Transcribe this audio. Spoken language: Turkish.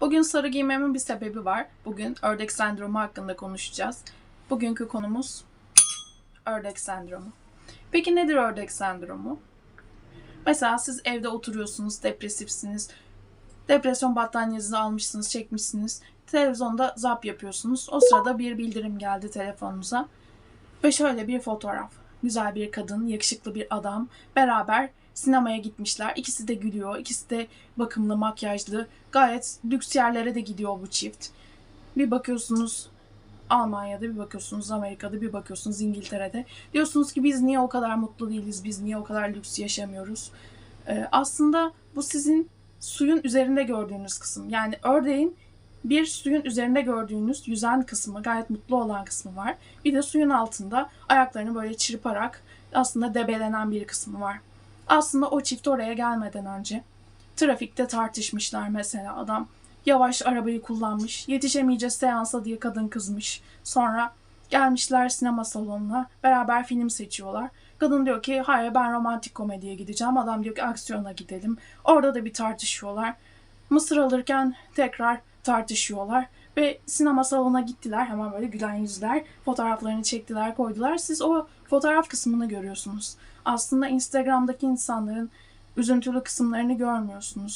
Bugün sarı giymemin bir sebebi var. Bugün ördek sendromu hakkında konuşacağız. Bugünkü konumuz ördek sendromu. Peki nedir ördek sendromu? Mesela siz evde oturuyorsunuz, depresifsiniz. Depresyon battaniyenizi almışsınız, çekmişsiniz. Televizyonda zap yapıyorsunuz. O sırada bir bildirim geldi telefonunuza. Ve şöyle bir fotoğraf. Güzel bir kadın, yakışıklı bir adam beraber sinemaya gitmişler. İkisi de gülüyor. İkisi de bakımlı, makyajlı. Gayet lüks yerlere de gidiyor bu çift. Bir bakıyorsunuz Almanya'da, bir bakıyorsunuz Amerika'da, bir bakıyorsunuz İngiltere'de. Diyorsunuz ki biz niye o kadar mutlu değiliz, biz niye o kadar lüks yaşamıyoruz. Ee, aslında bu sizin suyun üzerinde gördüğünüz kısım. Yani ördeğin bir suyun üzerinde gördüğünüz yüzen kısmı, gayet mutlu olan kısmı var. Bir de suyun altında ayaklarını böyle çırparak aslında debelenen bir kısmı var. Aslında o çift oraya gelmeden önce trafikte tartışmışlar mesela adam yavaş arabayı kullanmış. Yetişemeyeceğiz seansa diye kadın kızmış. Sonra gelmişler sinema salonuna beraber film seçiyorlar. Kadın diyor ki hayır ben romantik komediye gideceğim. Adam diyor ki aksiyona gidelim. Orada da bir tartışıyorlar. Mısır alırken tekrar tartışıyorlar. Ve sinema salonuna gittiler. Hemen böyle gülen yüzler. Fotoğraflarını çektiler koydular. Siz o fotoğraf kısmını görüyorsunuz. Aslında Instagram'daki insanların üzüntülü kısımlarını görmüyorsunuz.